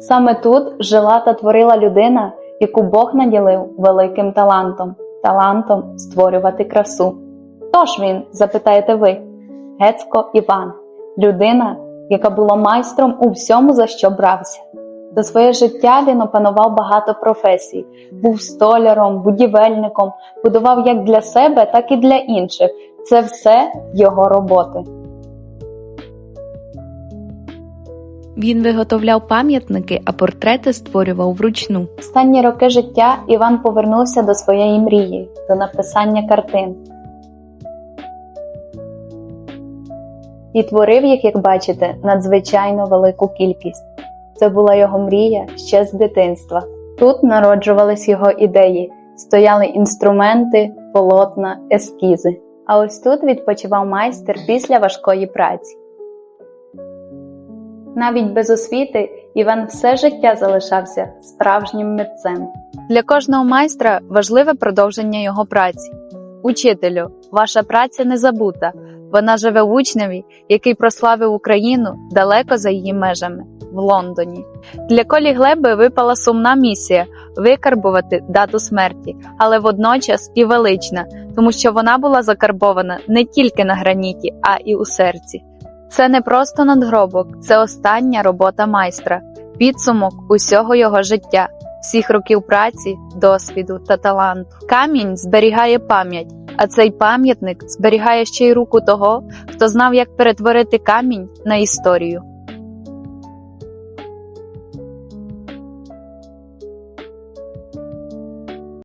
Саме тут жила та творила людина, яку Бог наділив великим талантом талантом створювати красу. Хто ж він, запитаєте ви? Гецько Іван, людина, яка була майстром у всьому, за що брався. За своє життя він опанував багато професій, був столяром, будівельником, будував як для себе, так і для інших. Це все його роботи. Він виготовляв пам'ятники, а портрети створював вручну. Останні роки життя Іван повернувся до своєї мрії, до написання картин. І творив їх, як бачите, надзвичайно велику кількість. Це була його мрія ще з дитинства. Тут народжувались його ідеї, стояли інструменти, полотна, ескізи. А ось тут відпочивав майстер після важкої праці. Навіть без освіти Іван все життя залишався справжнім митцем. Для кожного майстра важливе продовження його праці. Учителю, ваша праця не забута. Вона живе в учневі, який прославив Україну далеко за її межами в Лондоні. Для Колі Глеби випала сумна місія викарбувати дату смерті, але водночас і велична, тому що вона була закарбована не тільки на граніті, а і у серці. Це не просто надгробок, це остання робота майстра, підсумок усього його життя, всіх років праці, досвіду та таланту. Камінь зберігає пам'ять, а цей пам'ятник зберігає ще й руку того, хто знав, як перетворити камінь на історію.